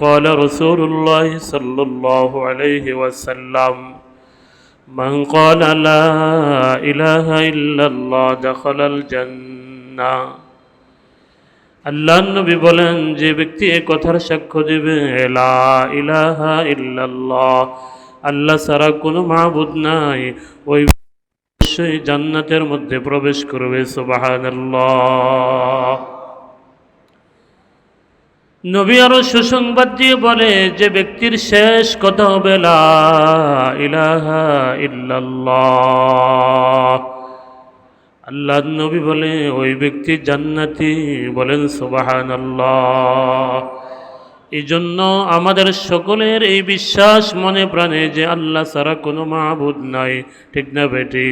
قال رسول الله صلى الله عليه وسلم من قال لا إله إلا الله دخل الجنة আল্লাহ নবী বলেন যে ব্যক্তি এ কথার সাক্ষ্য দেবে লা ইলাহা ইল্লাল্লাহ আল্লাহ ছাড়া কোনো মাহবুদ নাই ওই অবশ্যই জান্নাতের মধ্যে প্রবেশ করবে সুবহানাল্লাহ নবী আরও সুসংবাদ দিয়ে বলে, যে ব্যক্তির শেষ কথা হবে আল্লাহ নবী বলে, ওই ব্যক্তি জান্নাতি। বলেন সুবাহান এই জন্য আমাদের সকলের এই বিশ্বাস মনে প্রাণে যে আল্লাহ ছাড়া কোনো মাহবুদ নাই। ঠিক না বেটি?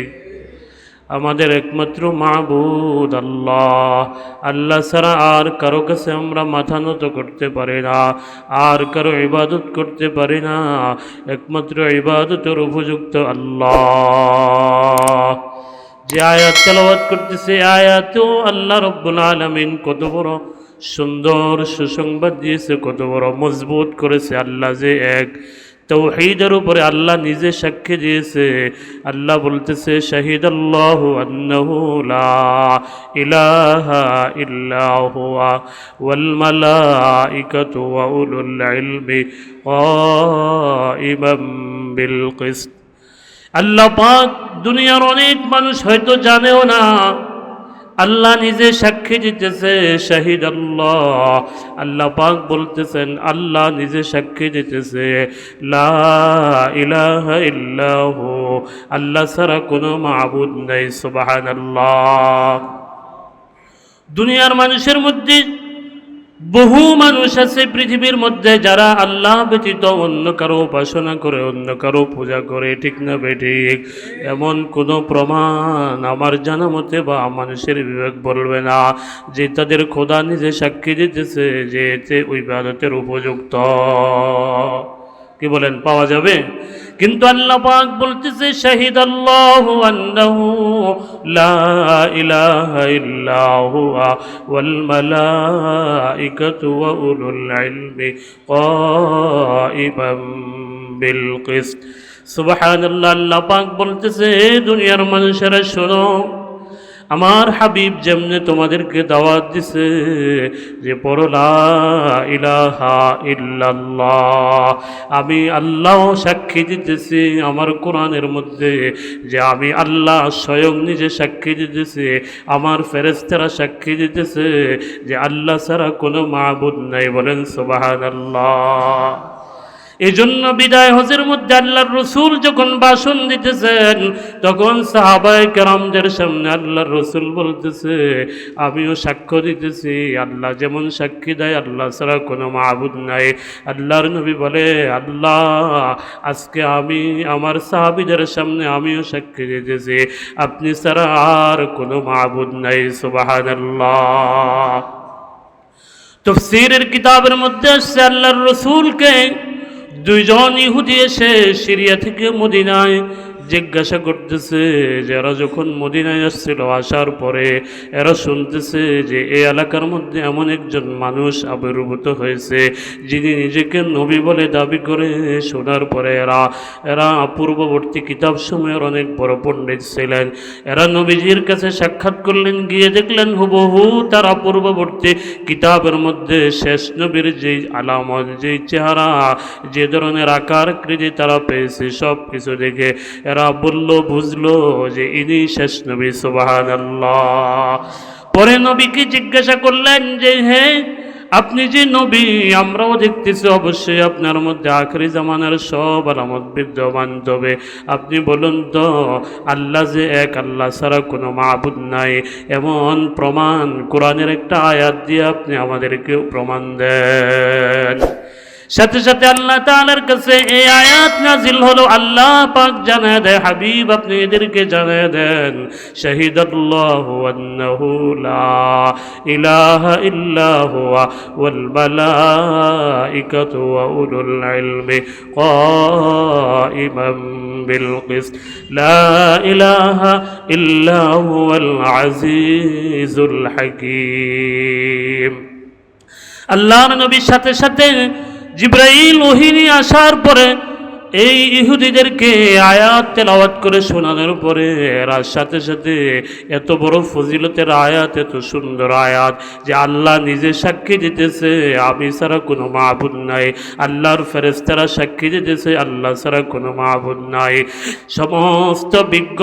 আমাদের একমাত্র মাহবুদ আল্লাহ। আল্লাহ ছাড়া আর কারও কাছে আমরা মাথা নত করতে পারি না, আর কারও ইবাদত করতে পারি না। একমাত্র ইবাদতের উপযুক্ত আল্লাহ। যে আয়াত তেলাওয়াত করতেছে আয়াতেও আল্লাহ রব্বুল আলমিন কত বড় সুন্দর সুসংবাদ দিয়েছে, কত বড় মজবুত করেছে। আল্লাহ যে এক তৌহিদের উপরে আল্লাহ নিজে সাক্ষী দিয়েছে। আল্লাহ বলতেছে শাহিদ আল্লাহ ইলাহা আল্লাহ পাক দুনিয়ার অনেক মানুষ হয়তো জানেও না আল্লাহ নিজে সাক্ষী দিতেছে, শাহিদ আল্লাহ। আল্লাহ পাক বলতেছেন, আল্লাহ নিজে সাক্ষী দিতেছে। লা ইলাহা আল্লাহ ছাড়া কোনো মাবুদ নাই, সুবহানাল্লাহ। দুনিয়ার মানুষের মধ্যে বহু মানুষ আছে পৃথিবীর মধ্যে যারা আল্লাহ ব্যতীত অন্য কারও উপাসনা করে, অন্য কারও পূজা করে, ঠিক না বেঠিক এমন কোনো প্রমাণ আমার জানা মতে বা মানুষের বিবেক বলবে না যে তাদের খোদা নিজে সাক্ষী দিতেছে যে এতে ওই বাদতের উপযুক্ত। কি বলেন, পাওয়া যাবে? কিন্তু আল্লাহ পাক বলতেছে, শাহিদ আল্লাহ আন্নাহু লা ইলাহা ইল্লা হুয়া ওয়াল মালাইকাতু ওয়া উলুল ইলমি কাইমাম বিল কিসত। সুবহানাল্লাহ, আল্লাহ পাক বলতেছে দুনিয়ার মানুষেরা শোনো আমার হাবিব যেমনে তোমাদেরকে দাওয়াত দিছে যে পড়লা ইলাহা আমি আল্লাহ সাক্ষী দিতেছি আমার কোরআনের মধ্যে যে আমি আল্লাহ স্বয়ং নিজে সাক্ষী দিতেছি, আমার ফেরেস্তারা সাক্ষী দিতেছে যে আল্লাহ ছাড়া কোনো মাহবুদ নাই বলেন সুবাহান আল্লাহ এই জন্য বিদায় হজের মধ্যে আল্লাহর রসুল যখন ভাষণ দিতেছেন, তখন সাহাবাই কেরামদের সামনে আল্লাহর রসুল বলতেছে, আমিও সাক্ষ্য দিতেছি, আল্লাহ যেমন সাক্ষী দেয়, আল্লাহ ছাড়া কোনো মাহবুদ নাই। আল্লাহর নবী বলে, আল্লাহ, আজকে আমি আমার সাহাবিদের সামনে আমিও সাক্ষী দিতেছি। আপনি ছাড়া আর কোনো মাহবুদ নাই সুবাহান আল্লাহ তফসিরের কিতাবের মধ্যে আসছে আল্লাহর রসুলকে দুইজন ইহুদি এসে সিরিয়া থেকে মদিনায় জিজ্ঞাসা করতেছে যে, এরা যখন মদিনায় আসছিল, আসার পরে এরা শুনতেছে যে এই এলাকার মধ্যে এমন একজন মানুষ আবির্ভূত হয়েছে, যিনি নিজেকে নবী বলে দাবি করে শোনার পরে এরা এরা পূর্ববর্তী কিতাব সময়ের অনেক বড় পণ্ডিত ছিলেন। এরা নবীজির কাছে সাক্ষাৎ করলেন, গিয়ে দেখলেন হুবহু তারা পূর্ববর্তী কিতাবের মধ্যে শেষ নবীর যেই আলামত, যেই চেহারা, যে ধরনের আকার কৃতি তারা পেয়েছে সব কিছু দেখে এরা বলল, বুঝলো যে ইনি শেষ নবী সুবাহান পরে নবীকে জিজ্ঞাসা করলেন যে হ্যাঁ আপনি যে নবী, আমরাও দেখতেছি অবশ্যই আপনার মধ্যে আখরি জামানার সব আলামত বিদ্যমান, তবে আপনি বলুন তো, আল্লাহ যে এক, আল্লাহ ছাড়া কোনো মাহবুদ নাই। এমন প্রমাণ কোরআনের একটা আয়াত দিয়ে আপনি আমাদেরকে প্রমাণ দেন। সাথে সাথে আল্লাহ তাআলার কাছে এই আয়াত নাজিল হলো, আল্লাহ পাক জানায় দেয়, হাবিব আপনি এদেরকে জানায় দেন, শাহিদাল্লাহু আন্নাহু লা ইলাহা ওয়াল মালাইকাতু ওয়া উলুল ইলমি আজিজুল হাকীম। আল্লাহর নবীর সাথে সাথে জিব্রাইল ওহিনী আসার পরে এই ইহুদিদেরকে আয়াত তেলাওয়াত করে শোনানোর পরে এরা সাথে সাথে এত বড় ফজিলতের আয়াত, এত সুন্দর আয়াত যে আল্লাহ নিজে সাক্ষী দিতেছে, আমি ছাড়া কোনো মাহবুদ নাই। আল্লাহর ফেরেস্তারা সাক্ষী দিতেছে, আল্লাহ ছাড়া কোনো মাহবুদ নাই। সমস্ত বিজ্ঞ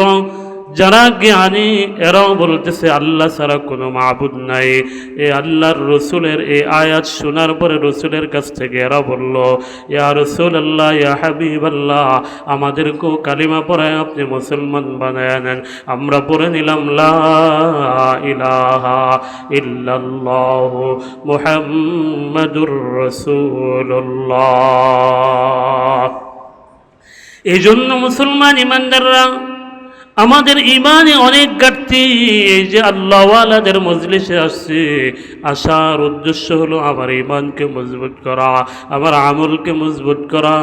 যারা জ্ঞানী, এরাও বলতেছে, আল্লাহ ছাড়া কোনো মাহবুদ নাই। এ আল্লাহর রসুলের এই আয়াত শোনার পরে রসুলের কাছ থেকে এরা বলল, ইয়া রসুল আল্লাহ ইয়া হাবিব আল্লাহ আমাদেরকেও কালিমা পড়ায় আপনি মুসলমান বানায় নেন। আমরা পড়ে নিলাম ইলাহা ইল্লাল্লাহ মুহাম্মাদুর রাসূলুল্লাহ। এই জন্য মুসলমান ইমানদাররা আমাদের ইমানে অনেক ঘাটতি, এই যে আল্লাহওয়ালাদের মজলিসে আসছে, আসার উদ্দেশ্য হলো আমার ইমানকে মজবুত করা, আমার আমলকে মজবুত করা।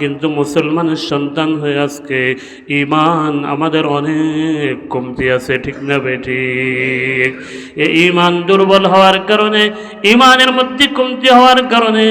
কিন্তু মুসলমানের সন্তান হয়ে আজকে ইমান আমাদের অনেক কমতি আছে, ঠিক না বেঠিক এই ইমান দুর্বল হওয়ার কারণে ইমানের মধ্যে কমতি হওয়ার কারণে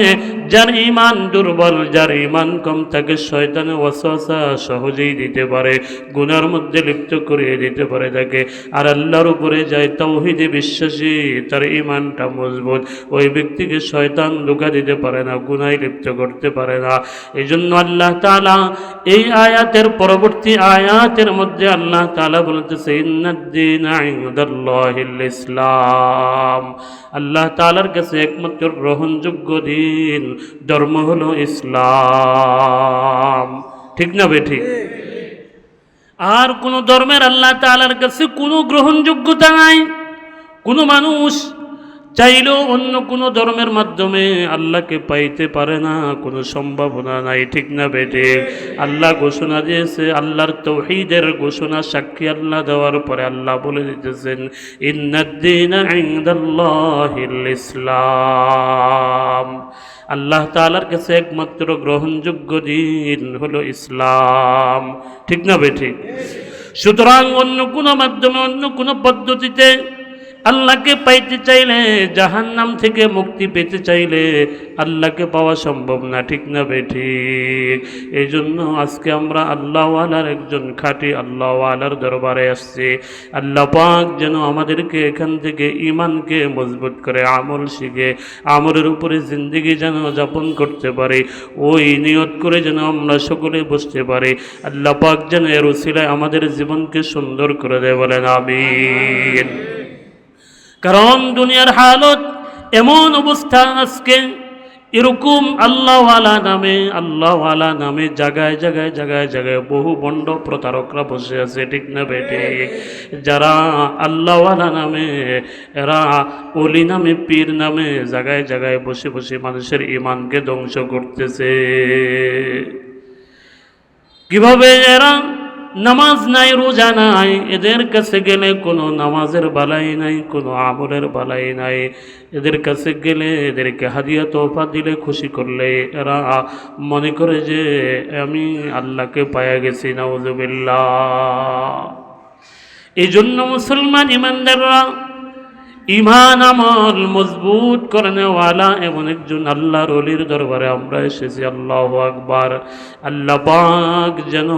যার ইমান দুর্বল, যার ইমান কম, তাকে শয়তানে ওয়াসওয়াসা সহজেই দিতে পারে। গুনার মধ্যে লিপ্ত করিয়ে দিতে পারে তাকে। আর আল্লাহর উপরে যায় তৌহিদে বিশ্বাসী, তার ইমানটা মজবুত। ওই ব্যক্তিকে শয়তান ধোকা দিতে পারে না, গুনায় লিপ্ত করতে পারে না। এই জন্য আল্লাহ তালা এই আয়াতের পরবর্তী আয়াতের মধ্যে আল্লাহ তালা বলতেছে ইসলাম। আল্লাহ তালার কাছে একমাত্র গ্রহণযোগ্য দিন, ধর্ম হলো ইসলাম। ঠিক না বে ঠিক। আর কোনো ধর্মের আল্লাহ তালার কাছে কোনো গ্রহণযোগ্যতা নাই। কোনো মানুষ চাইলেও অন্য কোনো ধর্মের মাধ্যমে আল্লাহকে পাইতে পারে না, কোনো সম্ভাবনা নাই, ঠিক না বেটে আল্লাহ ঘোষণা দিয়েছে, আল্লাহর তৌহিদের ঘোষণা সাক্ষী আল্লাহ দেওয়ার পরে আল্লাহ বলে দিতেছেন ইসলাম। আল্লাহ তালার কাছে একমাত্র গ্রহণযোগ্য দিন হলো ইসলাম। ঠিক না বেঠিক সুতরাং অন্য কোনো মাধ্যমে, অন্য কোনো পদ্ধতিতে আল্লাহকে পাইতে চাইলে জাহান্নাম থেকে মুক্তি পেতে চাইলে আল্লাহকে পাওয়া সম্ভব না, ঠিক না বেঠিক এই জন্য আজকে আমরা আল্লাহওয়ালার একজন খাঁটি আল্লাহওয়ালার দরবারে আসছি। আল্লাহ পাক যেন আমাদেরকে এখান থেকে ইমানকে মজবুত করে, আমল শিখে, আমলের উপরে জিন্দিগি যেন যাপন করতে পারি, ওই নিয়ত করে যেন আমরা সকলে বসতে পারি। আল্লাহ পাক যেন এর উসিলায় আমাদের জীবনকে সুন্দর করে দেয় বলেন, আমিন। কারণ দুনিয়ার হালত এমন অবস্থা আজকে, এরকম আল্লাহওয়ালা নামে আল্লাহওয়ালা নামে জায়গায় জায়গায় জায়গায় জায়গায় বহু বন্ড প্রতারকরা বসে আছে, ঠিক না বেটে যারা আল্লাহওয়ালা নামে, এরা অলি নামে, পীর নামে জায়গায় জায়গায় বসে বসে মানুষের ইমানকে ধ্বংস করতেছে। কীভাবে এরা নামাজ নাই, রোজা নাই, এদের কাছে গেলে কোনো নামাজের বালাই নাই, কোনো আমলের বালাই নাই। এদের কাছে গেলে এদেরকে হাদিয়া তোফা দিলে খুশি করলে এরা মনে করে যে আমি আল্লাহকে পায়া গেছি, নাউজুবিল্লাহ। এই জন্য মুসলমান ইমানদাররা ইমান আমল মজবুত করে নেওয়ালা এমন একজন আল্লাহর অলির দরবারে আমরা এসেছি, আল্লাহ আকবার। আল্লাহ পাক যেন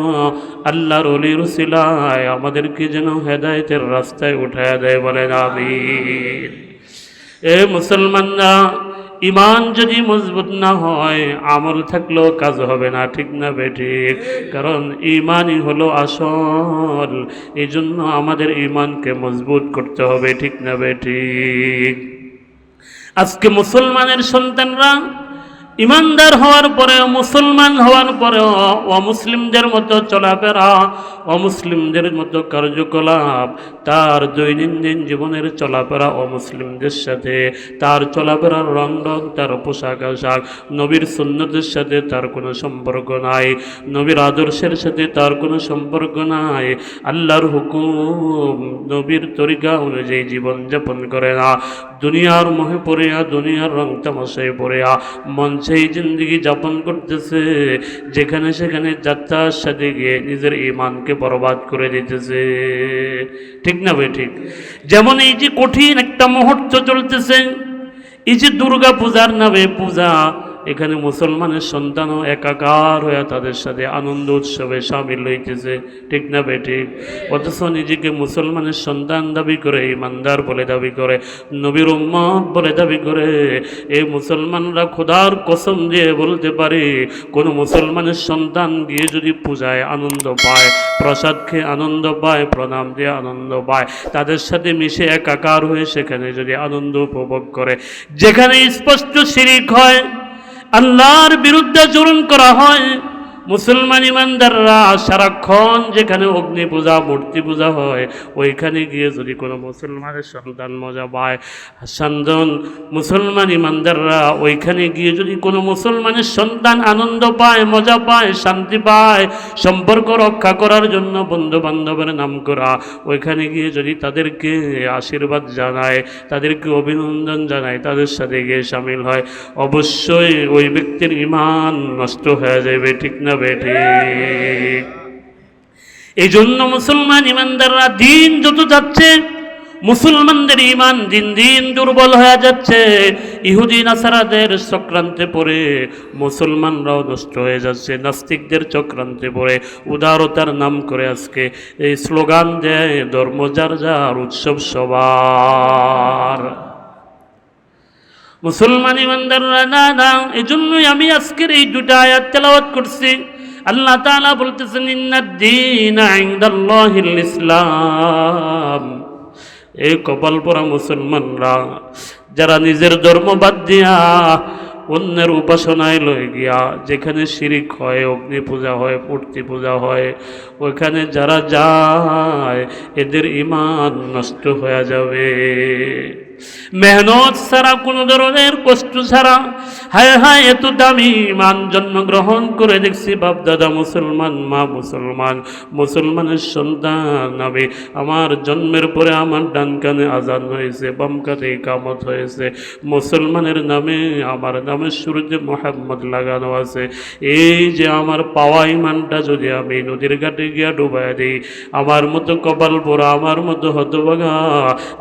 আল্লাহর অলির সিলায় আমাদেরকে যেন হেদায়তের রাস্তায় উঠায় দেয় বলেন আমি এ মুসলমানরা ইমান যদি মজবুত না হয়, আমল থাকলেও কাজ হবে না, ঠিক না বেঠিক কারণ ইমানই হলো আসল। এই জন্য আমাদের ইমানকে মজবুত করতে হবে, ঠিক না বেঠিক আজকে মুসলমানের সন্তানরা ইমানদার হওয়ার পরে মুসলমান হওয়ার পরেও অমুসলিমদের মতো চলাফেরা, অমুসলিমদের মতো কার্যকলাপ, তার দৈনন্দিন জীবনের চলাফেরা অমুসলিমদের সাথে, তার চলাফেরার রং রং তার পোশাক আশাক, নবীর সুন্নতের সাথে তার কোনো সম্পর্ক নাই, নবীর আদর্শের সাথে তার কোনো সম্পর্ক নাই, আল্লাহর হুকুম নবীর তরিকা অনুযায়ী জীবনযাপন করে না, দুনিয়ার মোহে পড়িয়া, দুনিয়ার রং তামাশায় পড়িয়া মঞ্চেই জিন্দগি যাপন করতেছে, যেখানে সেখানে যাত্রার সাথে গিয়ে নিজের ইমানকে বরবাদ করে দিতেছে। ঠিক না ভাই, ঠিক? যেমন এই যে কঠিন একটা মুহূর্ত চলতেছে, এই যে দুর্গা পূজার নামে পূজা এখানে মুসলমানের সন্তানও একাকার হয়ে তাদের সাথে আনন্দ উৎসবে সামিল হইতেছে। ঠিক না বে ঠিক? অথচ নিজেকে মুসলমানের সন্তান দাবি করে, ইমানদার বলে দাবি করে, নবীর উম্মত বলে দাবি করে। এই মুসলমানরা খোদার কসম দিয়ে বলতে পারে, কোনো মুসলমানের সন্তান গিয়ে যদি পূজায় আনন্দ পায়, প্রসাদ খেয়ে আনন্দ পায়, প্রণাম দিয়ে আনন্দ পায়, তাদের সাথে মিশে একাকার হয়ে সেখানে যদি আনন্দ উপভোগ করে, যেখানে স্পষ্ট শিরিক হয় আল্লাহর বিরুদ্ধে জুলুম করা হয়। মুসলমান ইমানদাররা সারাক্ষণ যেখানে অগ্নি পূজা মূর্তি পূজা হয়, ওইখানে গিয়ে যদি কোনো মুসলমানের সন্তান মজা পায় সন্তান মুসলমান ইমানদাররা ওইখানে গিয়ে যদি কোনো মুসলমানের সন্তান আনন্দ পায়, মজা পায়, শান্তি পায়, সম্পর্ক রক্ষা করার জন্য বন্ধু বান্ধবের নাম করা, ওইখানে গিয়ে যদি তাদেরকে আশীর্বাদ জানায়, তাদেরকে অভিনন্দন জানায়, তাদের সাথে গিয়ে সামিল হয়, অবশ্যই ওই ব্যক্তির ইমান নষ্ট হয়ে যাবে ঠিক না বেঠি এই জন্য মুসলমান ইমানদাররা দিন যত যাচ্ছে, মুসলমানদের ইমান দিন দিন দুর্বল হয়ে যাচ্ছে। ইহুদি, নাসারাদের চক্রান্তে পড়ে, মুসলমানরাও নষ্ট হয়ে যাচ্ছে, নাস্তিকদের চক্রান্তে পড়ে। উদারতার নাম করে আজকে এই স্লোগান দেয়, ধর্ম যার যার, উৎসব সবার। মুসলমান ইমানদাররা না না আমি আজকের এই দুটা আয়াত তেলাওয়াত করছি। আল্লাহ তাআলা বলতেছেন ইসলাম। এই কপাল পরা মুসলমানরা, যারা নিজের ধর্ম বাদ দিয়া অন্যের উপাসনায় লয়ে গিয়া, যেখানে শিরিক হয় অগ্নি পূজা হয় মূর্তি পূজা হয়, ওইখানে যারা যায়, এদের ইমান নষ্ট হয়ে যাবে। মেহনত ছাড়া কোনো ধরনের কষ্ট ছাড়া, হায় হায়, এত দামি মান জন্মগ্রহণ করে দেখছি বাপ দাদা মুসলমান, মা মুসলমান, মুসলমানের সন্তান আমি আমার জন্মের পরে আমার ডান কানে আজান হয়েছে, বাম কামত হয়েছে। মুসলমানের নামে, আমার নামে সূর্যে মোহাম্মদ লাগানো আছে। এই যে আমার পাওয়া ইমানটা যদি আমি নদীর ঘাটে গিয়া ডুবাই দিই, আমার মতো কপাল পোড়া, আমার মতো হতভাগা,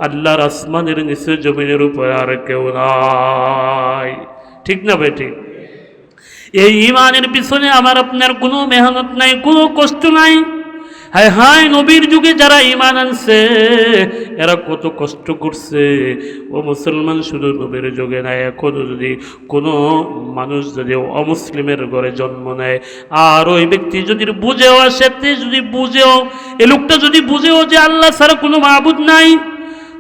আল্লাহর আসমানের নিচে জমিনের উপর আর কেউ নাই। ঠিক না ভাই, ঠিক? এই ইমানের পিছনে আমার আপনার কোনো মেহনত নাই, কোনো কষ্ট নাই। হায় হায়, নবীর যুগে যারা ইমান আনছে, এরা কত কষ্ট করছে। ও মুসলমান, শুধু নবীর যুগে নাই এখনও যদি কোনো মানুষ যদি অমুসলিমের ঘরে জন্ম নেয়, আর ওই ব্যক্তি যদি বুঝেও আসে যদি বুঝেও, এ লোকটা যদি বুঝেও যে আল্লাহ ছাড়া কোনো মাহবুদ নাই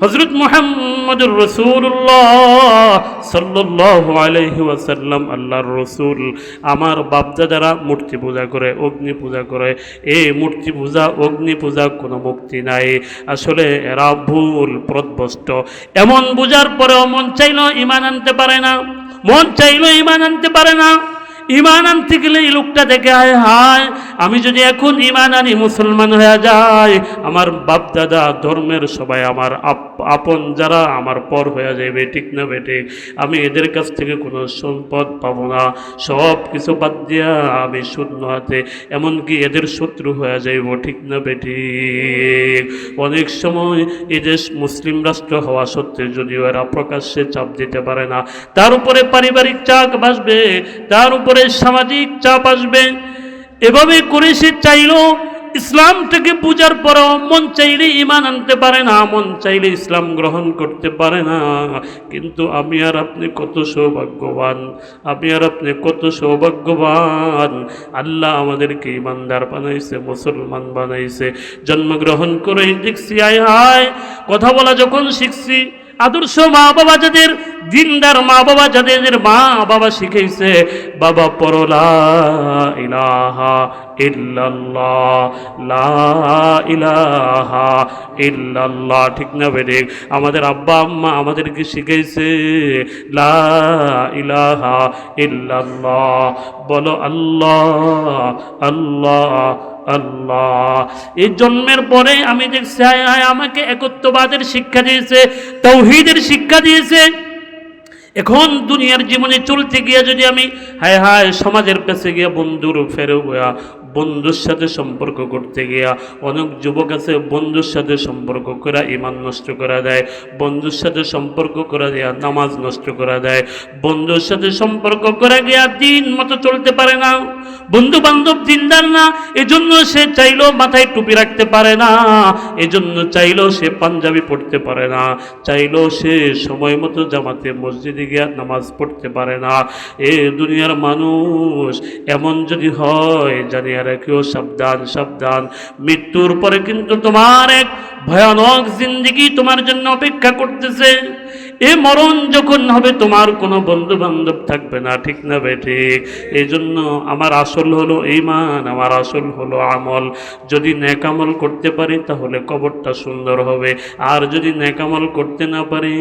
হজরত মোহাম্মদুর রসুল্লাহ সাল্লাহ আলহি ওয়াসাল্লাম, আল্লাহর রসুল, আমার বাপদাদারা মূর্তি পূজা করে, অগ্নি পূজা করে এই মূর্তি পূজা, অগ্নি পূজা কোনো মুক্তি নাই। আসলে এরা ভুল প্রদবষ্ট এমন বোঝার পরেও মন চাইলেও ইমান আনতে পারে না, মন চাইলেও ইমান আনতে পারে না। ইমান আনতে গেলে এই লোকটা দেখে হায় হায়, আমি যদি এখন ইমান আনি, মুসলমান হয়ে যায়। আমার বাপ দাদা ধর্মের সবাই, আমার আপন যারা, আমার পর হয়ে যাবে ঠিক না বেটে আমি এদের কাছ থেকে কোনো সম্পদ পাবো না। সব কিছু বাদ দিয়া আমি শূন্য হাতে, এমনকি এদের শত্রু হয়ে যাইব, ঠিক না বেটি অনেক সময় এদেশ মুসলিম রাষ্ট্র হওয়া সত্ত্বেও যদিও এরা প্রকাশ্যে চাপ দিতে পারে না, তার উপরে পারিবারিক চাপ আসবে তার উপরে সামাজিক চাপ আসবে। এভাবে করে সে চাইলো ইসলামটাকে পূজার পরও মন চাইলে ইমান আনতে পারে না, মন চাইলে ইসলাম গ্রহণ করতে পারে না। কিন্তু আমি আর আপনি কত সৌভাগ্যবান, আমি আর আপনি কত সৌভাগ্যবান। আল্লাহ আমাদেরকে ইমানদার বানাইছে, মুসলমান বানাইছে। জন্মগ্রহণ করে দেখছি, আয় হায় কথা বলা যখন শিখছি আদর্শ মা বাবা যাদের দিনদার মা বাবা যাদের মা বাবা শিখেছে বাবা পরলা ইলাহা ইলাহা ইল্লাল্লাহ। ঠিক না বেরে আমাদের আব্বা আম্মা আমাদেরকে শিখেছে লা ইলাহা বলো আল্লাহ আল্লাহ আল্লাহ। এই জন্মের পরে আমি দেখছি আমাকে একত্ববাদের শিক্ষা দিয়েছে, তৌহিদের শিক্ষা দিয়েছে। এখন দুনিয়ার জীবনে চলতে গিয়ে যদি আমি, হায় হায়, সমাজের কাছে গিয়ে বন্ধুর ফেরে বন্ধুর সাথে সম্পর্ক করতে গিয়া অনেক যুবক আছে, বন্ধুর সাথে সম্পর্ক করা ইমান নষ্ট করা দেয়। বন্ধুর সাথে সম্পর্ক করা দেয়া নামাজ নষ্ট করা দেয়। বন্ধুর সাথে সম্পর্ক করা গিয়া দিন মতো চলতে পারে না। বন্ধু বান্ধব দিনদার না, এজন্য সে চাইলেও মাথায় টুপি রাখতে পারে না। এজন্য চাইলেও সে পাঞ্জাবি পড়তে পারে না। চাইলেও সে সময় মতো জামাতে মসজিদে গিয়া নামাজ পড়তে পারে না। এ দুনিয়ার মানুষ এমন যদি হয়, জানিয়া রাখিও সাবধান সাবধান। মৃত্যুর পরে কিন্তু তোমার এক ভয়ানক জিন্দিগি তোমার জন্য অপেক্ষা করতেছে। এ মরণ যখন হবে, তোমার কোনো বন্ধু বান্ধব থাকবে না, ঠিক না বে, ঠিক? এই জন্য আমার আসল হলো ইমান আমার আসল হলো আমল। যদি ন্যাকামল করতে পারি, তাহলে কবরটা সুন্দর হবে। আর যদি ন্যাকামল করতে না পারি,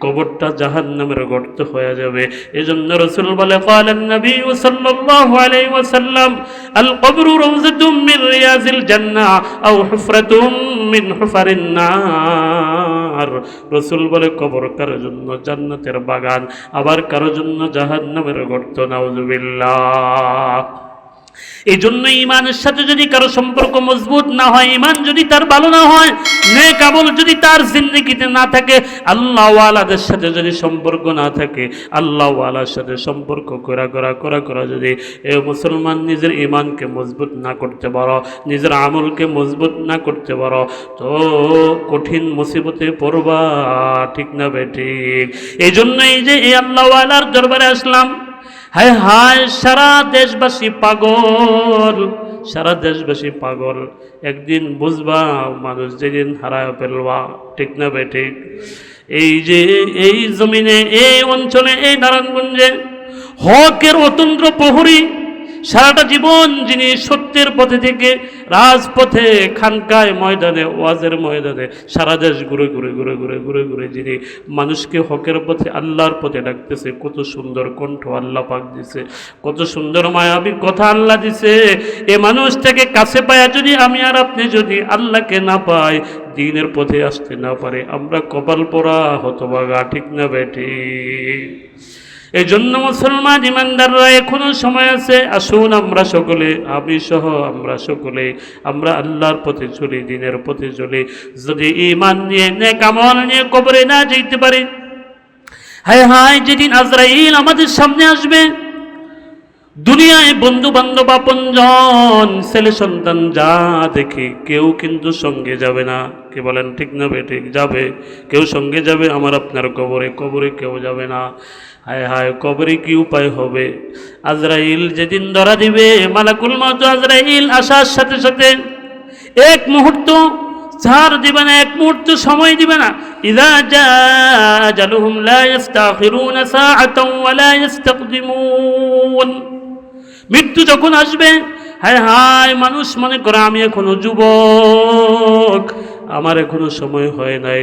কবরটা জাহান নামের গর্ত হয়ে যাবে। এজন্য রসুল বলে কালেন নবী সাল্লাল্লাহু ওয়াসাল্লাম, আল রিয়াজিল আও হুফরাতুম মিন আর রসুল বলে কবর কারোর জন্য জান্নাতের বাগান? আবার কারোর জন্য জাহান্নামের গর্ত? নাউজুবিল্লাহ। এই জন্য ইমানের সাথে যদি কারও সম্পর্ক মজবুত না হয় ইমান যদি তার ভালো না হয়, নেক আমল যদি তার জিন্দগিতে না থাকে, আল্লাহওয়ালাদের সাথে যদি সম্পর্ক না থাকে, আল্লাহওয়ালার সাথে সম্পর্ক করা করা করা করা যদি এ মুসলমান নিজের ইমানকে মজবুত না করতে পারো, নিজের আমলকে মজবুত না করতে পারো, তো কঠিন মুসিবতে পড়বা, ঠিক না বে ঠিক? এই জন্য এই যে এই আল্লাহওয়ালার দরবারে আসলাম হায় হায়, সারা দেশবাসী পাগল, সারা দেশবাসী পাগল। একদিন বুঝবা, মানুষ যেদিন হারায় ফেলবা, ঠিক না ঠিক? এই যে, এই জমিনে, এই অঞ্চলে, এই নারায়ণগঞ্জে, হকের অতন্ত্র প্রহরী সারাটা জীবন যিনি সত্যের পথে থেকে রাজপথে খানকায় ময়দানে, ওয়াজের ময়দানে, সারা দেশ ঘুরে ঘুরে ঘুরে ঘুরে ঘুরে ঘুরে যিনি মানুষকে হকের পথে, আল্লাহর পথে ডাকতেছে, কত সুন্দর কণ্ঠ আল্লাহ পাক দিছে, কত সুন্দর মায়াবী কথা আল্লাহ দিছে। এ মানুষ থেকে কাছে পায়া যদি আমি আর আপনি যদি আল্লাহকে না পাই, দিনের পথে আসতে না পারে, আমরা কপাল পোড়া হতবাগা ঠিক না বেটি এই জন্য মুসলমান ইমানদাররা এখনও সময় আছে, আসুন আমরা সকলে, আমি সহ আমরা সকলে, আমরা আল্লাহর পথে চলি, দিনের পথে চলি। যদি ইমান নিয়ে, নেক আমল নিয়ে কবরে না যেতে পারি, হায় হায়, যেদিন আজরাইল আমাদের সামনে আসবে, দুনিয়ায় বন্ধু বান্ধব আপনজন, ছেলে সন্তান যা দেখে কেউ কিন্তু সঙ্গে যাবে না। কে বলেন, ঠিক না ঠিক যাবে। কেউ সঙ্গে যাবে আমার আপনার কবরে কবরে কেউ যাবে না। হায় হায়, কবরে কি উপায় হবে? আজরাইল যেদিন ধরা দিবে, মালাকুল মত আজরাইল আসার সাথে সাথে এক মুহূর্ত ছাড় দিবে না, এক মুহূর্ত সময় দিবে না। ইদা জালুহুম লা ইস্তাখিরুনা সাআতাও ওয়া লা ইস্তাকদিমুন। মৃত্যু যখন আসবে, হায় হায়, মানুষ মনে করে, আমি এখনও যুবক। আমার এখনও সময় হয় নাই।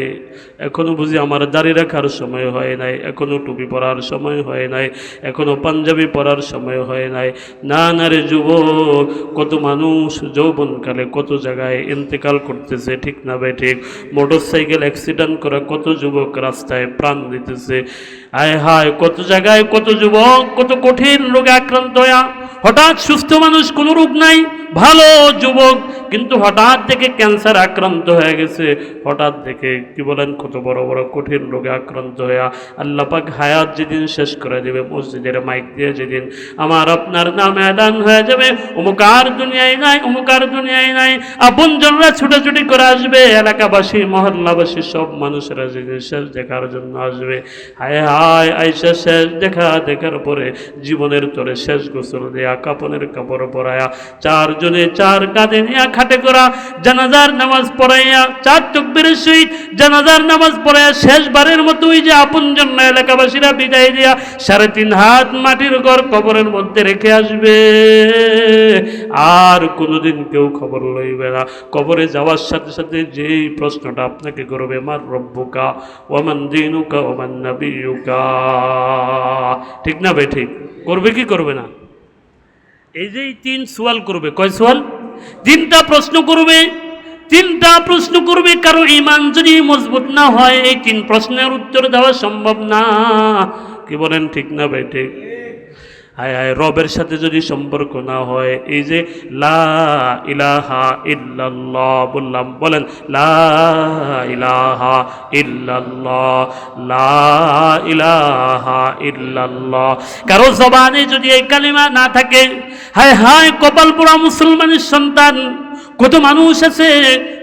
এখনও বুঝি আমার দাড়ি রাখার সময় হয় নাই, এখনও টুপি পরার সময় হয় নাই, এখনও পাঞ্জাবি পরার সময় হয় নাই। না না রে যুবক, কত মানুষ যৌবনকালে কত জায়গায় ইন্তেকাল করতেছে, ঠিক না ভাই ঠিক? মোটর সাইকেল অ্যাক্সিডেন্ট করা কত যুবক রাস্তায় প্রাণ দিতেছে। আয় হায়, কত জায়গায় কত যুবক, কত কঠিন রোগে আক্রান্ত হইয়া হঠাৎ সুস্থ মানুষ কোনো রোগ নাই, ভালো যুবক, কিন্তু হঠাৎ থেকে ক্যান্সার আক্রান্ত হয়ে গেছে। হঠাৎ থেকে কি বলেন কত বড় বড় কঠিন রোগে আক্রান্ত হইয়া আল্লাহ পাক হায়াত যেদিন শেষ করে দেবে, মসজিদের মাইক দিয়ে যেদিন। আমার আপনার নাম এলান হয়ে যাবে অমুকার দুনিয়ায় নাই অমুকার দুনিয়ায় নাই। আপন জনরা ছুটাছুটি করে আসবে, এলাকাবাসী, মহল্লাবাসী, সব মানুষেরা যেদিন শেষ দেখার জন্য আসবে। হায় হায়, আইসা শেষ দেখা দেখার পরে জীবনের তোরে শেষ গোসল দেয়া কাপনের কাপড় পরায়া, চারজনে চার কাঁধে নিয়া খাটে করা, জানাজার নামাজ পড়াইয়া, চার তকবীরের সহিত জানাজার নামাজ পড়াইয়া শেষবারের মতো ওই যে আপন জন্য এলাকাবাসীরা বিদায় দিয়া সাড়ে তিন হাত মাটির ঘর কবরের মধ্যে রেখে আসবে। আর কোনোদিন কেউ খবর লইবে না। কবরে যাওয়ার সাথে সাথে যেই প্রশ্নটা আপনাকে করবে, মার রব্বুকা ওমান দিনুকা ওমান নাবিয়ুকা? ঠিক না ভাই ঠিক? করবে কি করবে না? এই যে তিন সোয়াল করবে। কয় সোয়াল তিনটা প্রশ্ন করবে। তিনটা প্রশ্ন করবে, কারও ইমান যদি মজবুত না হয়, এই তিন প্রশ্নের উত্তর দেওয়া সম্ভব না। কি বলেন, ঠিক না ভাই, ঠিক? হায় হায়, রবের সাথে যদি সম্পর্ক না হয়, এই যে লা ইলাহা ইল্লাল্লাহ বললাম, বলেন, লা ইলাহা ইল্লাল্লাহ, লা ইলাহা ইল্লাল্লাহ। কারও জবানে যদি এই কালিমা না থাকে, হায় হায়, কপাল পোড়া মুসলমানের সন্তান কত মানুষ আছে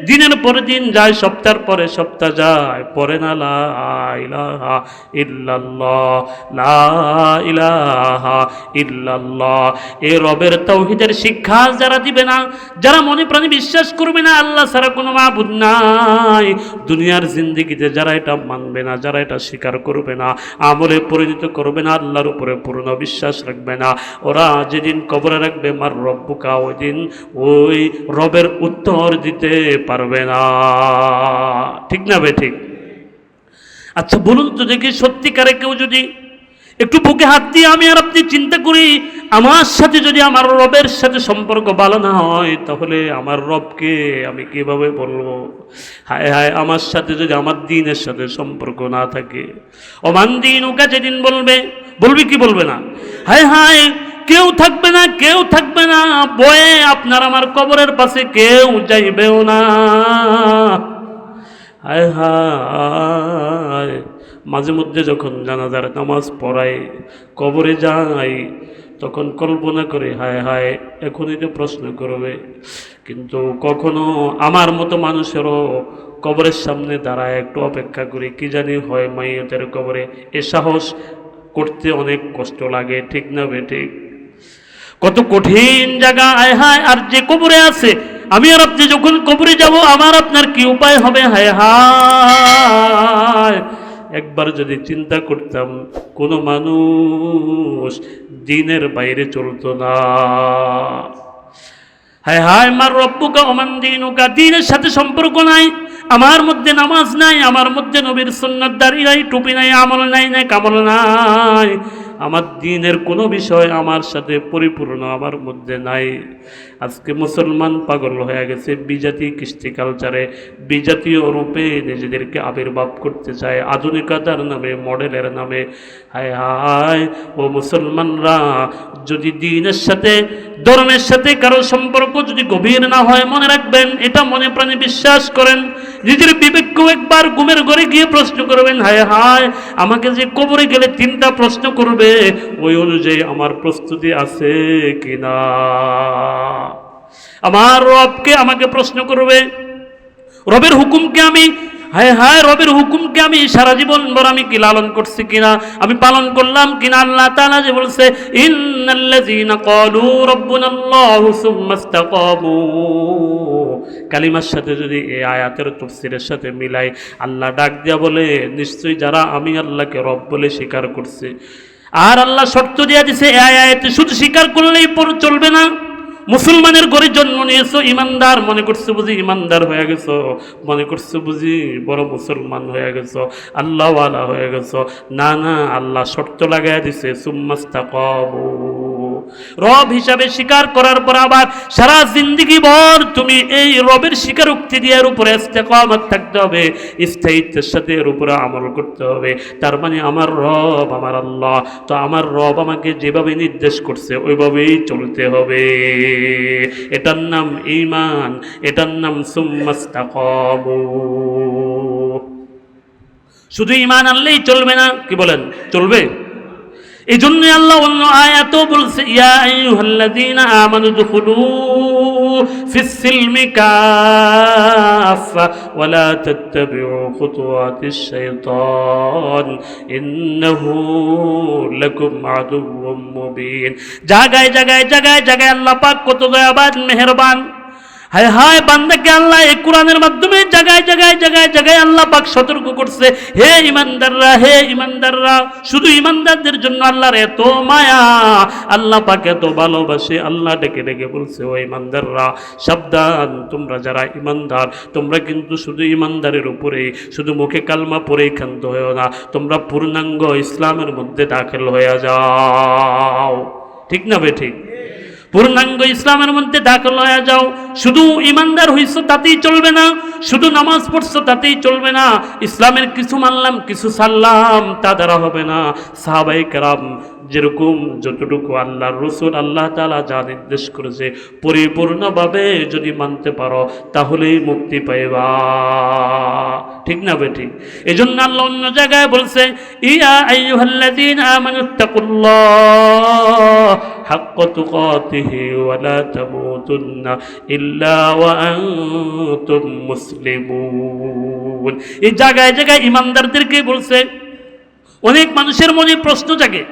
দিনের পরে দিন যায়, সপ্তাহের পরে সপ্তাহ যায়। পরে না, লা ইলাহা ইল্লাল্লাহ, লা ইলাহা ইল্লাল্লাহ। এ রবের তৌহিদের শিক্ষা যারা দিবে না, যারা মনে প্রাণে বিশ্বাস করবে না, আল্লাহ ছাড়া কোনো মাবুদ নাই। দুনিয়ার জিন্দিগিতে যারা এটা মানবে না, যারা এটা স্বীকার করবে না, আমলে পরিণত করবে না, আল্লাহর উপরে পূর্ণ বিশ্বাস রাখবে না। ওরা যেদিন কবরে রাখবে, মার রব্বুকা ওই দিন ওই রবের উত্তর দিতে পারবে না। ঠিক না বে, ঠিক? আচ্ছা বলুন তো দেখি, সত্যিকারে কেউ যদি একটু বুকে হাত দিয়ে আমি আর আপনি চিন্তা করি, আমার সাথে যদি আমার রবের সাথে সম্পর্ক ভালো না হয়, তাহলে আমার রবকে আমি কীভাবে বলব? হায় হায়, আমার সাথে যদি আমার দিনের সাথে সম্পর্ক না থাকে। অমান দিন ওকা যেদিন বলবে, বলবি কি বলবে না? হায় হায় কেউ থাকবে না, কেউ থাকবে না। বয়ে আপনার আমার কবরের পাশে কেউ যাইবেও না। হায় হায়। মাঝে মধ্যে যখন জানাজার নামাজ পড়াই, কবরে যাই, তখন কল্পনা করে, হায় হায়, এখনই তো প্রশ্ন করবে। কিন্তু কখনো আমার মতো মানুষেরও কবরের সামনে দাঁড়ায় একটু অপেক্ষা করি, কি জানি হয় মাইয়তের কবরে। এ সাহস করতে অনেক কষ্ট লাগে, ঠিক না বে ঠিক? কত কঠিন জায়গা, আয় হায়, আর যে কবরে আছে, আমি আর আপনি যখন কবরে যাব, আমার আপনার কি উপায় হবে? হায় হায়। একবার যদি চিন্তা করতাম, কোনো মানুষ দিনের বাইরে চলতো না। হায় হায়, মার রব্বুকা ওমান দিনুকা, দিনের সাথে সম্পর্ক নাই, আমার মধ্যে নামাজ নাই, আমার মধ্যে নবীর সুন্নাত দাঁড়ি নাই, টুপি নাই, আমল নাই নাই কামল নাই। আমার দিনের কোনো বিষয় আমার সাথে পরিপূর্ণ আমার মধ্যে নাই। আজকে মুসলমান পাগল হয়ে গেছে, বিজাতি কৃষ্টি কালচারে, বিজাতীয় রূপে নিজেদেরকে আবির্ভাব করতে চায়। আধুনিকতার নামে, মডেলের নামে। হায় হায় ও মুসলমানরা, যদি দিনের সাথে, ধর্মের সাথে কারও সম্পর্ক যদি গভীর না হয়, মনে রাখবেন, এটা মনে প্রাণে বিশ্বাস করেন। নিজের বিবেককে একবার ঘুমের ঘরে গিয়ে প্রশ্ন করবেন, হায় হায়, আমাকে যে কবরে গেলে তিনটা প্রশ্ন করবে ওই অনুযায়ী আমার প্রস্তুতি আছে কিনা? আমার রবকে আমাকে প্রশ্ন করবে, রবের হুকুমকে আমি, হায় হায় রবের হুকুমকে আমি সারা জীবন ভর আমি কি লালন করছি কিনা? আমি পালন করলাম কিনা? আল্লাহ তাআলা যে বলছে, ইন্নাল্লাযীনা ক্বালু রাব্বুনাল্লাহু সুম্মা ইসতাকামু। কালিমার সাথে যদি এই আয়াতের তাফসীরের সাথে মিলাই, আল্লাহ ডাক দিয়া বলে, নিশ্চয়ই যারা আমি আল্লাহকে রব বলে স্বীকার করছে আর আল্লাহ শর্ত দিয়া দিছে এ আয়াতে শুধু স্বীকার করলেই পর চলবে না। মুসলমানের ঘরে জন্ম নিয়েছো, ইমানদার মনে করছ বুঝি ইমানদার হয়ে গেছো, মনে করছ বুঝি বড় মুসলমান হয়ে গেছো, আল্লাহওয়ালা হয়ে গেছো। না না, আল্লাহ শর্ত লাগাই দিছে সুম্মাস্তা কবু রব হিসাবে স্বীকার করার পর আবার সারা জিন্দগি ভর তুমি এই রবের স্বীকারোক্তি দিয়ে এর উপরে ইস্তেকামত থাকতে হবে, স্থায়িত্বের সাথে এর উপরে আমল করতে হবে। তার মানে আমার রব আমার আল্লাহ, তো আমার রব আমাকে যেভাবে নির্দেশ করছে ওইভাবেই চলতে হবে। এটার নাম ইমান এটার নাম সুম্মাস্তাকামু শুধু ইমান আনলেই চলবে না, কি বলেন? চলবে? এই জন্য আল্লাহ অন্য আয়াত বলছে, ইয়া আইয়ুহাল্লাযীনা আমানু দুখুলু ফিস সিলমি কাফা ওয়া লা তাত্তাবিউ খুতুওয়াতিশ শাইতান, ইন্নাহু লাকুম কত দয়াবান, মেহেরবান। হায় হায়, বান্দাকে আল্লাহ এই কোরআনের মাধ্যমে জায়গায় জায়গায় জায়গায় জায়গায় আল্লাহ পাক সতর্ক করছে। হে ইমানদাররা হে ইমানদাররা, শুধু ইমানদারদের জন্য আল্লাহর এত মায়া। আল্লাহ পাক এত ভালোবাসে, আল্লাহ ডেকে ডেকে বলছে, ও ইমানদাররা, সাবধান, তোমরা যারা ইমানদার, তোমরা কিন্তু শুধু ইমানদারের উপরে, শুধু মুখে কালমা পরেই ক্ষান্ত হয়েও না, তোমরা পূর্ণাঙ্গ ইসলামের মধ্যে দাখিল হয়ে যাও। ঠিক না বে ঠিক? পূর্ণাঙ্গ ইসলামের মধ্যে দাখল হয়ে যাও। শুধু ইমানদার হইছো তাতেই চলবে না, শুধু নামাজ পড়ছো তাতেই চলবে না। ইসলামের কিছু মানলাম, কিছু সারলাম তা দ্বারা হবে না। সাহাবাই কেরাম যেরকম যতটুকু আল্লাহর রসুল আল্লাহ তালা যা নির্দেশ করেছে, পরিপূর্ণভাবে যদি মানতে পারো, তাহলেই মুক্তি পাইবা। ঠিক না বেটি এই জন্য আল্লাহ অন্য জায়গায় বলছে এই জায়গায় জায়গায় ইমানদারদেরকে বলছে, অনেক মানুষের মনে প্রশ্ন জাগে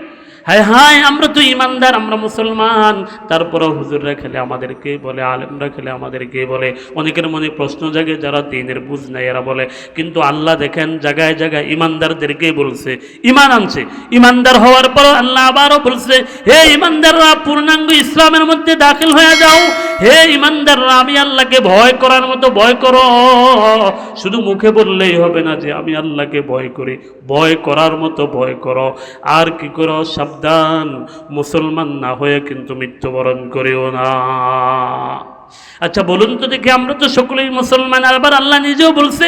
হায় হায়, আমরা তো ইমানদার, আমরা মুসলমান। তারপরও হুজুররা খেলে আমাদেরকে বলে, আলেমরা খেলে আমাদেরকে বলে। অনেকের মনে প্রশ্ন জাগে, যারা দিনের বুঝ নাই এরা বলে। কিন্তু আল্লাহ দেখেন, জায়গায় জায়গায় ইমানদারদেরকে বলছে, ইমান আনছে। ইমানদার হওয়ার পর আল্লাহ আবারও বলছে, হে ইমানদাররা, পূর্ণাঙ্গ ইসলামের মধ্যে দাখিল হয়ে যাও। হে ইমানদাররা, আমি আল্লাহকে ভয় করার মতো ভয় করো। শুধু মুখে বললেই হবে না যে, আমি আল্লাহকে ভয় করি। ভয় করার মতো ভয় করো। আর কি করো? সাবধান। মুসলমান না হয়ে কিন্তু মৃত্যুবরণ করিও না। আচ্ছা বলুন তো দেখি, আমরা তো সকলেই মুসলমান, আবার আল্লাহ নিজেও বলছে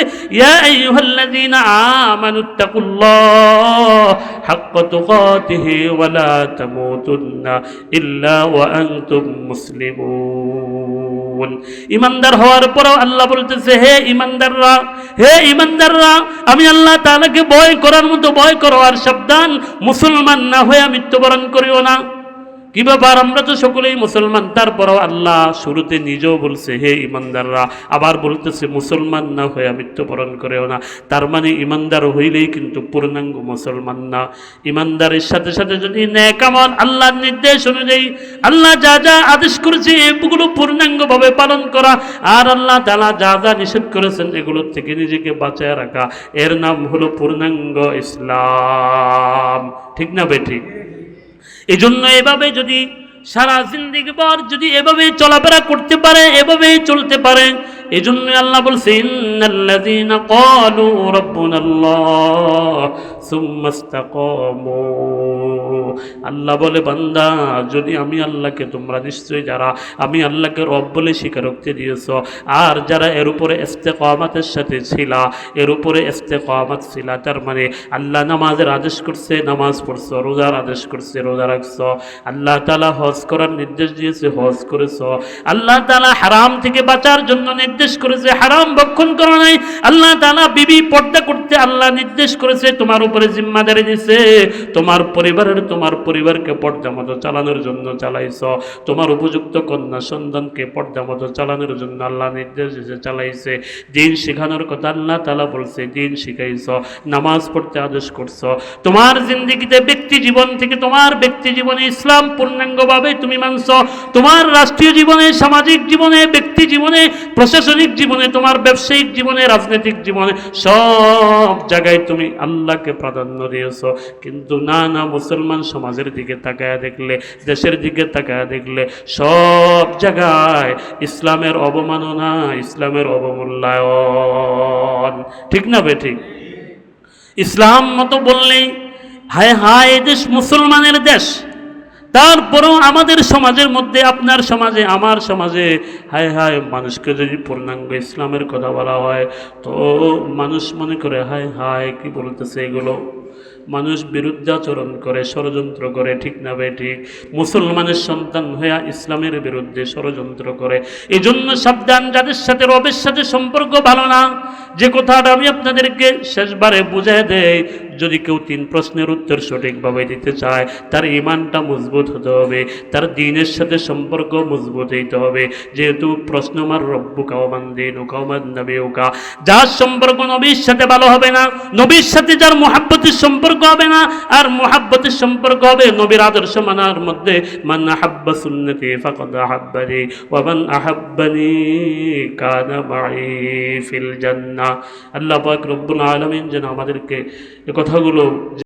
মুসলিমুন। ইমানদার হওয়ার পরও আল্লাহ বলতেছে, হে ইমানদাররা হে ইমানদাররা, আমি আল্লাহ তাআলাকে ভয় করার মতো ভয় করো আর সাবধান, মুসলমান না হয়ে মৃত্যুবরণ করিও না। কি ব্যাপার? আমরা তো সকলেই মুসলমান। তারপরও আল্লাহ শুরুতে নিজেও বলছে, হে ইমানদাররা, আবার বলতেছে, মুসলমান না হয়ে মৃত্যুবরণ করেও না। তার মানে ইমানদার হইলেই কিন্তু পূর্ণাঙ্গ মুসলমান না। ইমানদারের সাথে সাথে যদি ন্যাকামল আল্লাহর নির্দেশ অনুযায়ী আল্লাহ যা যা আদেশ করেছে, এগুলো পূর্ণাঙ্গভাবে পালন করা, আর আল্লাহ তালা যা যা নিষেধ করেছেন এগুলোর থেকে নিজেকে বাঁচায় রাখা, এর নাম হলো পূর্ণাঙ্গ ইসলাম। ঠিক না বেঠিক এই জন্য এভাবে যদি সারা জিন্দিগি পর যদি এভাবে চলাফেরা করতে পারে, এভাবে চলতে পারে এই জন্য আল্লাহ বলছে আল্লাহ বলে, বান্দা, যদি আমি আল্লাহকে, তোমরা নিশ্চয়ই যারা আমি আল্লাহকে রব বলে স্বীকারোক্তি দিয়েছ, আর যারা এর উপরে ইস্তেকামাতের সাথে ছিলা, এর উপরে ইস্তেকামাত ছিলা, তার মানে আল্লাহ নামাজের আদেশ করছে, নামাজ পড়ছ, রোজার আদেশ করছে, রোজা রাখছ, আল্লাহ তালা হজ করার নির্দেশ দিয়েছে, হজ করেছ। আল্লাহ তালা হারাম থেকে বাঁচার জন্য নির্দেশ করেছে, হারাম ভক্ষণ করা নাই। আল্লাহ তালা বিবি পর্দা করতে আল্লাহ নির্দেশ করেছে, তোমার উপরে জিম্মাদারি দিছে, তোমার পরিবারের তোমার পরিবারকে পর্দা মতো চালানোর জন্য চালাইছ, তোমার উপযুক্ত কন্যা সন্তানকে পর্দা মতো চালানোর জন্য আল্লাহ নির্দেশ দিয়েছে চালাইছে। দিন শেখানোর কথা আল্লাহ তালা বলছে, দিন শিখাইছ, নামাজ পড়তে আদেশ করছ। তোমার জিন্দিগিতে ব্যক্তি জীবন থেকে তোমার ব্যক্তি জীবনে ইসলাম পূর্ণাঙ্গভাবে তুমি মানছ, তোমার রাষ্ট্রীয় জীবনে, সামাজিক জীবনে, ব্যক্তি জীবনে, প্রশাসনিক জীবনে, তোমার ব্যবসায়িক জীবনে, রাজনৈতিক জীবনে, সব জায়গায় তুমি আল্লাহকে প্রাধান্য দিয়েছ। কিন্তু না না, মুসলমান সমাজের দিকে তাকায় দেখলে, দেশের দিকে তাকায় দেখলে সব জায়গায় ইসলামের অবমাননা, ইসলামের অবমূল্যায়ন। ঠিক না বে, ঠিক? ইসলাম মতো বললেই, হায় হায় দেশ মুসলমানের দেশ। তারপরেও আমাদের সমাজের মধ্যে, আপনার সমাজে, আমার সমাজে, হায় হায়, মানুষকে যদি পূর্ণাঙ্গ ইসলামের কথা বলা হয়, তো মানুষ মনে করে, হায় হায়, কি বলতেছে এগুলো? মানুষ বিরুদ্ধাচরণ করে, ষড়যন্ত্র করে, ঠিক না বে ঠিক? মুসলমানের সন্তান হইয়া ইসলামের বিরুদ্ধে ষড়যন্ত্র করে। এই জন্য সাবধান, যাদের সাথে রবের সাথে সম্পর্ক ভালো না, যে কথাটা আমি আপনাদেরকে শেষবারে বুঝাই দেই যদি কেউ তিন প্রশ্নের উত্তর সঠিকভাবে দিতে চায়, তার ইমানটা মজবুত হতে হবে, তার দিনের সাথে সম্পর্ক মজবুত হইতে হবে। যেহেতু প্রশ্ন আমার রব্বু কাওমান দিন নবী ওকা যার সম্পর্ক নবীর সাথে ভালো হবে না, নবীর সাথে যার মোহাব্বতের সম্পর্ক হবে না, আর মোহাব্বতের সম্পর্ক হবে নবীর আদর্শ মানার মধ্যে, মান আহাব্বা সুন্নতি ফাকাদ আহাব্বানি, ওয়া আহাব্বানি কানা ফিল জান্নাহ। আল্লাহ পাক রব্বুল আলামিন যেন আমাদেরকে কথাগুলো